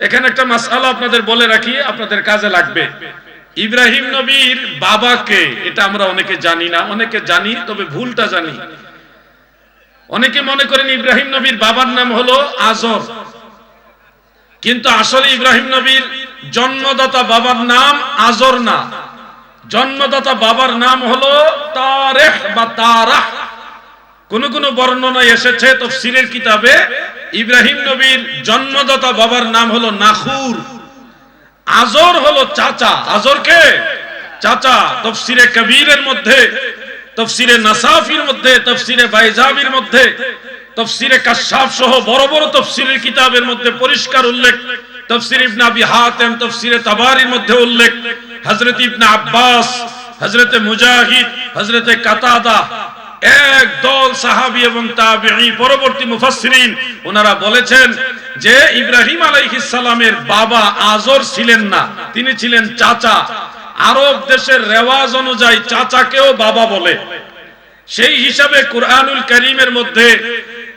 এখানে একটা মাসালা আপনাদের বলে রাখি, আপনাদের কাজে লাগবে। ইব্রাহিম নবীর বাবাকে, এটা আমরা অনেকে জানি না, অনেকে জানি, তবে ভুলটা জানি। অনেকে মনে করেন ইব্রাহিম নবীর বাবার নাম হলো আজর। কিন্তু আসলে ইব্রাহিম নবীর জন্মদাতা বাবার নাম আজর না। জন্মদাতা বাবার নাম হলো তারেহ বা তারাহ। কোন কোন বর্ণনায় এসেছে তফসিরের কিতাবে ইব্রাহিম নবীর জন্মদাতা বাবার নাম হলো নাখুর। আজর হলো চাচা। আজর কে? চাচা, তফসিরে কবিরের মধ্যে, তফসিরে নাসাফির মধ্যে, তফসিরে বাইজাবির মধ্যে, তফসিরে কাশাফ সহ বড় বড় তফসিরের কিতাবের মধ্যে পরিষ্কার উল্লেখ, তফসির ইবনে আবি হাতেম, তফসিরে তাবারির মধ্যে উল্লেখ, হযরত ইবনে আব্বাস, হযরত মুজাহিদ, হযরত কাতাদা এক দল সাহাবী এবং তাবেঈ, পরবর্তী মুফাসসিরিন ওনারা বলেছেন যে ইব্রাহিম আলাইহিস সালামের বাবা আজর ছিলেন না, তিনি ছিলেন চাচা। আরব দেশের রেওয়াজ অনুযায়ী চাচাকেও বাবা বলে। সেই হিসাবে কুরআনুল করিমের মধ্যে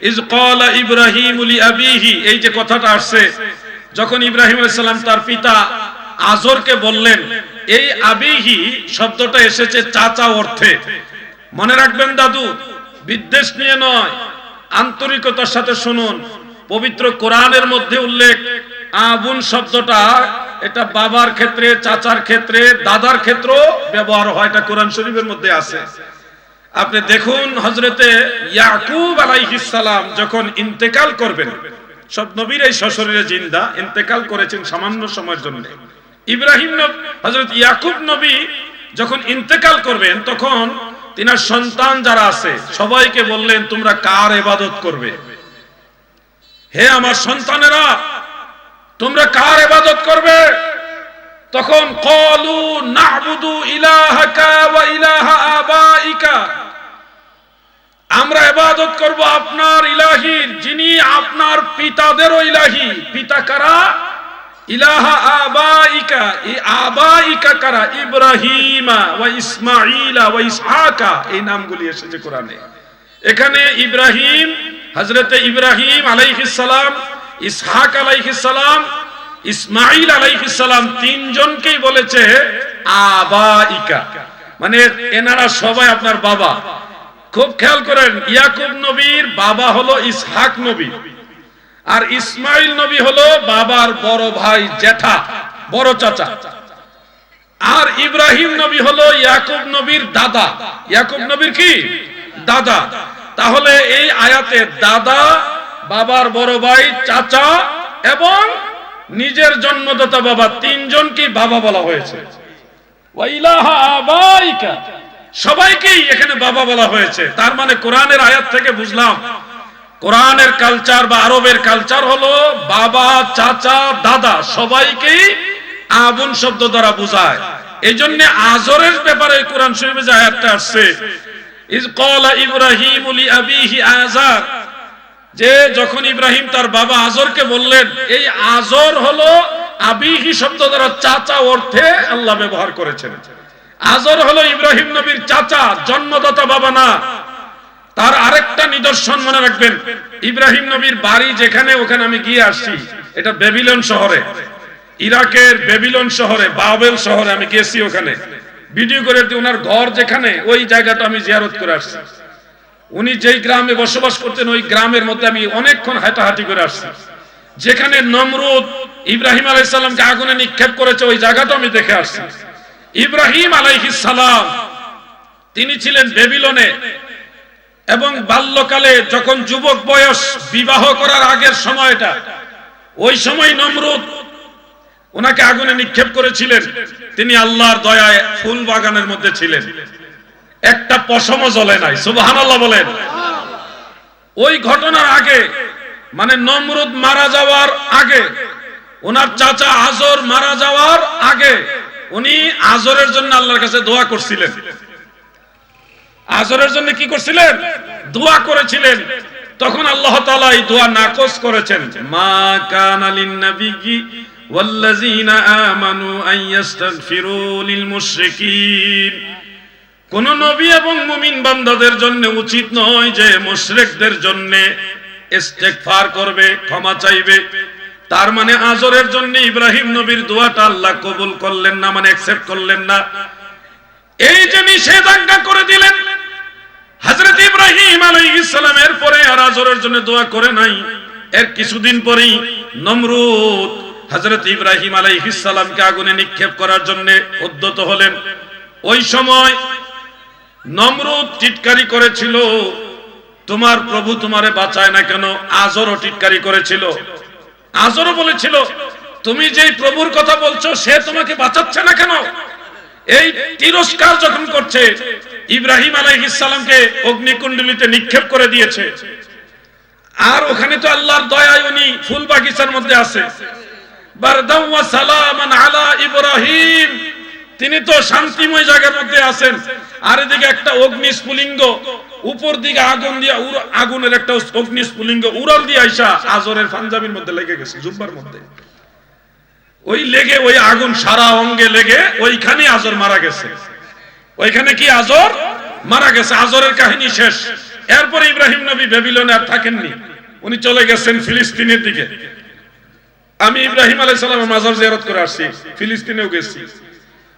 ইজ ক্বালা ইব্রাহিম লি আবিহি, এই যে কথাটা আসছে, যখন ইব্রাহিম আলাইহিস সালাম তার পিতা আজরকে বললেন, এই আবিহি শব্দটা এসেছে চাচা অর্থে। মনে রাখবেন দাদু, বিদ্বেষ নিয়ে নয়, আন্তরিকতার সাথে শুনুন। পবিত্র কোরআনের মধ্যে উল্লেখ আবুন শব্দটা এটা বাবার ক্ষেত্রে, চাচার ক্ষেত্রে, দাদার ক্ষেত্র ব্যবহার হয়, এটা কোরআন শরীফের মধ্যে আছে। আপনি দেখুন হজরতে ইয়াকুব সালাম যখন ইন্তেকাল করবেন, সব নবীর এই সশরীরে জিন্দা, ইন্তেকাল করেছেন সামান্য সময়ের জন্য। ইব্রাহিম হজরত ইয়াকুব নবী যখন ইন্তেকাল করবেন, তখন তিনার সন্তান যারা আছে, সবাইকে বললেন, তোমরা কার এবাদত করবে? হে আমার সন্তানেরা, তোমরা কার এবাদত করবে? তখন কলু নাবুদু ইলাহাকা ওয়া ইলাহা আবাইকা। আমরা এবাদত করব আপনার ইলাহির, যিনি আপনার পিতাদেরও ইলাহি। পিতা কারা? ইলাহা ইব্রাহিমা ওয়া ওয়া এই নামগুলি এখানে ইব্রাহিম, হযরতে ইব্রাহিম আলাইহিস ইসহাক আলাইহিস সালাম, ইসমাঈল তিনজনকেই বলেছে আবাইকা। মানে এনারা সবাই আপনার বাবা। খুব খেয়াল করেন, ইয়াকুব নবীর বাবা হলো ইসহাক নবী। আর ইসমাইল নবী হলো বাবার বড় ভাই জেঠা, বড় চাচা। আর ইব্রাহিম নবী হলো ইয়াকুব নবীর দাদা। ইয়াকুব নবীর কি? দাদা। তাহলে এই আয়াতে দাদা, বাবার বড় ভাই, চাচা এবং নিজের জন্মদাতা বাবা তিনজনকে বাবা বলা হয়েছে? সবাইকেই এখানে বাবা বলা হয়েছে। তার মানে কোরআনের আয়াত থেকে বুঝলাম কোরআনের কালচার বা আরবের কালচার হলো বাবা, চাচা, দাদা সবাইকেই আগুন শব্দ দ্বারা বোঝায়। এই জন্য আজরের ব্যাপারে কোরআন শরীফে যে আয়াতটা আসছে যে যখন ইব্রাহিম তার বাবা আজরকে বললেন, এই আজর হলো আবিহি শব্দ দ্বারা চাচা অর্থে আল্লাহ ব্যবহার করেছেন। আজর হলো ইব্রাহিম নবীর চাচা, জন্মদাতা বাবা না। তার আরেকটা নিদর্শন মনে রাখবেন। ইব্রাহিম নবীর বাড়ি যেখানে, ওখানে আমি গিয়ে আসছি। এটা বেবিলন শহরে। ইরাকের বেবিলন শহরে, বাবেল শহরে আমি গেছি ওখানে। ভিডিও করে ওনার ঘর যেখানে, ওই জায়গাটা আমি জিয়ারত করে আসছি। উনি যেই গ্রামে বসবাস করতেন, ওই গ্রামের মধ্যে আমি অনেকক্ষণ হাঁটাহাঁটি করে আসছি। যেখানে নমরুদ ইব্রাহিম আলাইসাল্লামকে আগুনে নিক্ষেপ করেছে, ওই জায়গাটা আমি দেখে আসছি। ইব্রাহিম আলাইহিস সালাম তিনি ছিলেন বেবিলনে। এবং বাল্যকালে যখন যুবক বয়স বিবাহ করার আগের সময়টা, ওই সময় নমরুদ ওনাকে আগুনে নিক্ষেপ করেছিলেন। তিনি আল্লাহর দয়ায় ফুল বাগানের মধ্যে ছিলেন। একটা পশমও জ্বলে নাই, সুবহানাল্লাহ বলেন। ওই ঘটনার আগে মানে নমরুদ মারা যাওয়ার আগে, ওনার চাচা আজর মারা যাওয়ার আগে, উনি আজরের জন্য আল্লাহর কাছে দোয়া করছিলেন। আজরের জন্য কি করছিলেন? দোয়া করেছিলেন। তখন আল্লাহ তাআলা এই দোয়া নাকচ করেছেন। মা কানা লিন নাবিয়্যি ওয়াল্লাযীনা আমানু আন ইস্তাগফিরু লিল মুশরিকিন কোন নবী এবং মুমিন বান্দাদের জন্য উচিত নয় যে মুশরিকদের জন্য ইস্তেগফার করবে, ক্ষমা চাইবে। তার মানে আজরের জন্য ইব্রাহিম নবীর দোয়াটা আল্লাহ কবুল করলেন না মানে অ্যাকসেপ্ট করলেন না। এই যে নিষেধাজ্ঞা করে দিলেন হযরত ইব্রাহিম আলাইহিস সালামের পরে আর আজরের জন্য দোয়া করে নাই। এর কিছুদিন পরেই নমরুদ হযরত ইব্রাহিম আলাইহিস সালামকে আগুনে নিক্ষেপ করার জন্য উদ্যত হলেন। ওই সময় নমরুদ টিটকারি করেছিল, তোমার প্রভু তোমারে বাঁচায় না কেন? আজরও টিটকারি করেছিল। আজরও বলেছিল, তুমি যেই প্রভুর কথা বলছো, সে তোমাকে বাঁচাচ্ছে না কেন? এই তিরস্কার যখন করছে, ইব্রাহিম আলাইহিসসালামকে অগ্নিকুণ্ডলিতে নিক্ষেপ করে দিয়েছে। আর ওখানে তো আল্লাহর দয়ায় উনি ফুল বাগিচার মধ্যে আছে। তিনি তো শান্তিময় জায়গার মধ্যে আছেন। আর এদিকে একটা অগ্নি স্ফুলিঙ্গ উপর দিকে আগুন দিয়া আগুনের একটা অগ্নি স্ফুলিঙ্গ উড়াল দিয়ে আইসা আজরের পাঞ্জাবির মধ্যে লেগে গেছে, জুব্বার মধ্যে। ওই লেগে, ওই আগুন সারা অঙ্গে লেগে ওইখানে আজর মারা গেছে। ওইখানে কি আজর? মারা গেছে। আজরের কাহিনী শেষ। এরপর ইব্রাহিম নবী বেবিলনে আর থাকেননি। উনি চলে গেছেন ফিলিস্তিনের দিকে। আমি ইব্রাহিম আলাইহিস সালামের মাজার জিয়ারত করে আসছি। ফিলিস্তিনেও গেছি।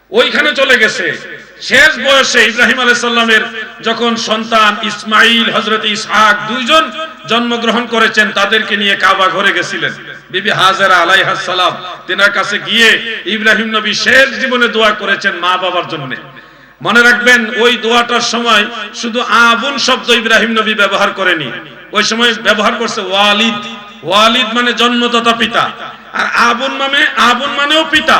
ওইখানে চলে গেছে। শেষ বয়সে ইব্রাহিম আলাইহিস সালামের যখন সন্তান ইসমাইল, হযরত ইসহাক দুইজন জন্মগ্রহণ করেছেন, তাদেরকে নিয়ে কাবা ঘরে গেছিলেন। বিবি হাজারা আলাইহাস সালাম, তেনার কাছে গিয়ে ইব্রাহিম নবী শেষ জীবনে দোয়া করেছেন মা বাবার জন্য। মনে রাখবেন, ওই দোয়াটার সময় শুধু আবুন শব্দ ইব্রাহিম নবী ব্যবহার করেনি। ওই সময় ব্যবহার করছে ওয়ালিদ। ওয়ালিদ মানে জন্মদাতা পিতা। আর আবুন মানে আবুন মানেও পিতা।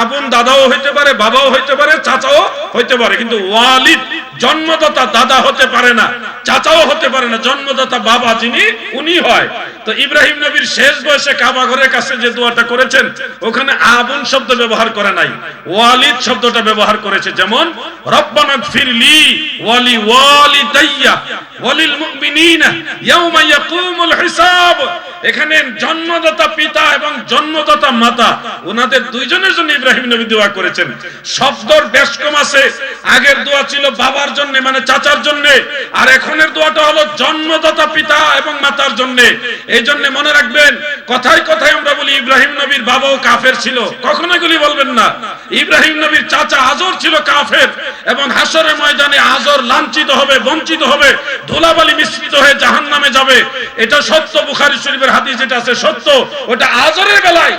আবুন দাদাও হইতে পারে, বাবাও হইতে পারে, চাচাও হইতে পারে, কিন্তু ওয়ালিদ জন্মদাতা দাদা হতে পারে না, চাচাও হতে পারে না, জন্মদাতা বাবা যিনি, উনি হয়। তো ইব্রাহিম নবীর শেষ বয়সে কাবা ঘরের কাছে যে দোয়াটা করেছেন, ওখানে আবুন শব্দ ব্যবহার করে নাই, ওয়ালিদ শব্দটা ব্যবহার করেছে। যেমন, রব্বানা ফিরলি ওয়ালি ওয়ালিদাইয়া ওয়ালিল মুমিনিনা ইয়াউমা ইয়াকুমুল হিসাব। এখানে জন্মদাতা পিতা এবং জন্মদাতা মাতা ওনাদের দুইজনের জন্য ইব্রাহিম নবী দোয়া করেছেন। শব্দর বেশ কম আছে। আগের দোয়া ছিল বাবার জন্য মানে চাচার জন্য। আর এখনের দোয়াটা হলো জন্মদাতা পিতা এবং মাতার জন্য। এই জন্য মনে রাখবেন, কথায় কথায় আমরা বলি ইব্রাহিম নবীর বাবাও কাফের ছিল। কখনো এগুলি বলবেন না। ইব্রাহিম নবীর চাচা আজর ছিল কাফের এবং হাসরের ময়দানে আজর লাঞ্ছিত হবে, বঞ্চিত হবে, ধুলাবালি মিশ্রিত হয়ে জাহান নামে যাবে। এটা সত্য বুখারি শরীফের হাদিস যেটা আছে সত্য, ওটা আজরের বেলায়।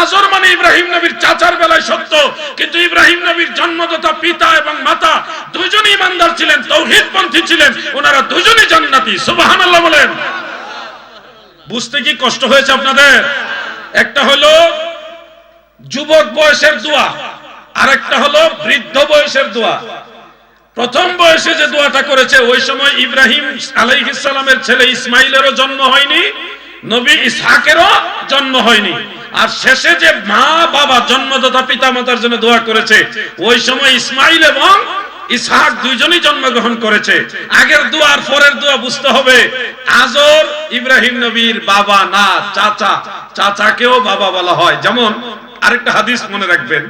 আজর মানে ইব্রাহিম নবীর চাচার বেলায় সত্য, কিন্তু ইব্রাহিম নবীর জন্মদাতা পিতা এবং মাতা দুইজনই ইমানদার ছিলেন, তৌহিদপন্থী ছিলেন, ওনারা দুজনই জান্নাতি, সুবহানাল্লাহ বলেন। বুঝতে কি কষ্ট হয়েছে আপনাদের? একটা হলো যুবক বয়সের দোয়া, আরেকটা হলো বৃদ্ধ বয়সের দোয়া। প্রথম বয়সে যে দোয়াটা করেছে, ওই সময় ইব্রাহিম আলাইহিস সালামের ছেলে ইসমাইলেরও জন্ম হয়নি। নবী ইসহাকেরও জন্ম হয়নি। আর শেষে যে মা বাবা জন্মদাতা পিতা মাতার জন্য দোয়া করেছে, ওই সময় ইসমাইল এবং ইসহাক দুইজনই জন্মগ্রহণ করেছে। আগের দোয়া আর পরের দোয়া বুঝতে হবে আজর ইব্রাহিম নবীর বাবা না, চাচা। চাচাকেও বাবা বলা হয়। যেমন আরেকটা হাদিস মনে রাখবেন,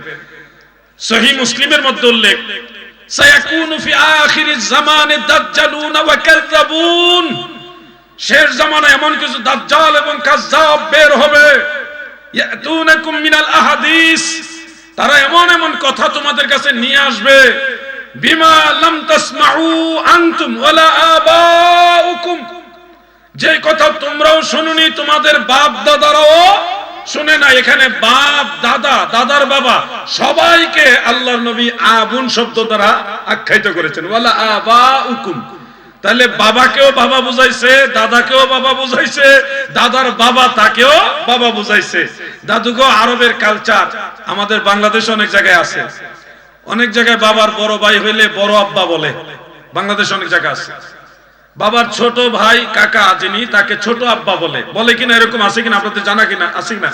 সহি মুসলিমের মধ্যে উল্লেখ, সায়াকুনু ফি আখিরিজ জামানে দাজ্জালুন ওয়া কাযযাবুন। শেষ জামানায় এমন কিছু দাজ্জাল এবং কাযযাব বের হবে। ইয়াতুনাকুম মিনাল আহাদিস। তারা এমন এমন কথা তোমাদের কাছে নিয়ে আসবে। বিমা লাম তাসমাউ আনতুম ওয়ালা আবাউকুম। যে কথা তোমরাও শুনুনি, তোমাদের বাপ দাদারাও শুনে না এখানে বাপ, দাদা, দাদার বাবা, সবাইকে আল্লাহর নবী আবুন শব্দ দ্বারা আখ্যায়িত করেছেন। ওয়ালা আবা উকুম তাহলে বাবাকেও বাবা বুঝাইছে, দাদাকেও বাবা বুঝাইছে, দাদার বাবা তাকেও বাবা বুঝাইছে। দাদুগো, আরবের কালচার আমাদের বাংলাদেশে অনেক জায়গায় আছে। অনেক জায়গায় বাবার বড় ভাই হইলে বড় আব্বা বলে। বাংলাদেশে অনেক জায়গা আছে। বাবার ছোট ভাই, কাকা, যিনি, তাকে ছোট আব্বা বলে। বলে কিনা এরকম আছে কিনা আপনাদের জানা কিনা? আছে কিনা?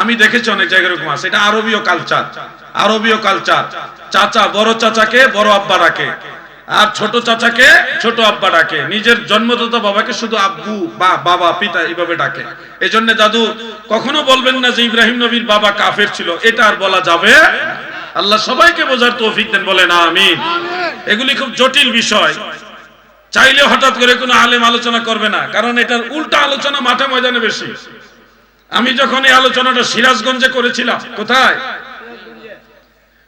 আমি দেখেছি অনেক জায়গায় এরকম আছে। এটা আরবীয় কালচার আরবীয় কালচার চাচা, বড় চাচাকে বড় আব্বা ডাকে। আর ছোট চাচাকে, ছোট আব্বা ডাকে। নিজের জন্মদাতা বাবাকে শুধু আব্বু, বা বাবা, পিতা এইভাবে ডাকে। এই জন্য দাদু কখনো বলবেন না যে ইব্রাহিম নবীর বাবা কাফের ছিল। এটা আর বলা যাবে আল্লাহ সবাইকে বোঝার তৌফিক দেন বলে না আমিন। এগুলি খুব জটিল বিষয়। চাইলে হঠাৎ করে কোনো আলেম আলোচনা করবে না, কারণ এটার উল্টা আলোচনা মাঠে ময়দানে বেশি। আমি যখন এই আলোচনাটা সিরাজগঞ্জে করেছিলাম, কোথায়?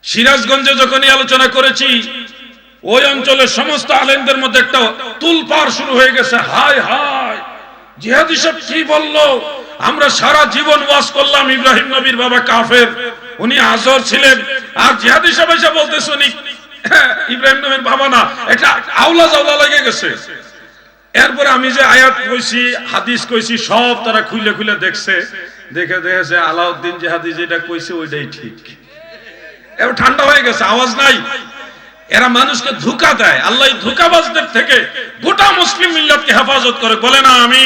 সিরাজগঞ্জে যখন এই আলোচনা করেছি ওই অঞ্চলের সমস্ত আলেমদের মধ্যে একটা তুলপার শুরু হয়ে গেছে। হায় হায়। জিহাদি সব কি বলল? আমরা সারা জীবন ওয়াজ করলাম ইব্রাহিম নবীর বাবা কাফের। উনি আজর ছিলেন। আর জিহাদি সব এসে বলতে শুনি হ্যাঁ, ইব্রাহিম নবীর বাবা না এটা আওলা জাউলা লেগে গেছে। এরপরে আমি যে আয়াত কইছি হাদিস কইছি সব তারা খুলে খুলে দেখছে। দেখে দেখেছে আলাউদ্দিন যে হাদিস যেটা কইছে ওইটাই ঠিক। এবার ঠান্ডা হয়ে গেছে আওয়াজ নাই। এরা মানুষকে ধোকা দেয়। আল্লাহ ধোকাবাজদের থেকে গোটা মুসলিম মিল্লাতকে হেফাজত করে। বলে না আমি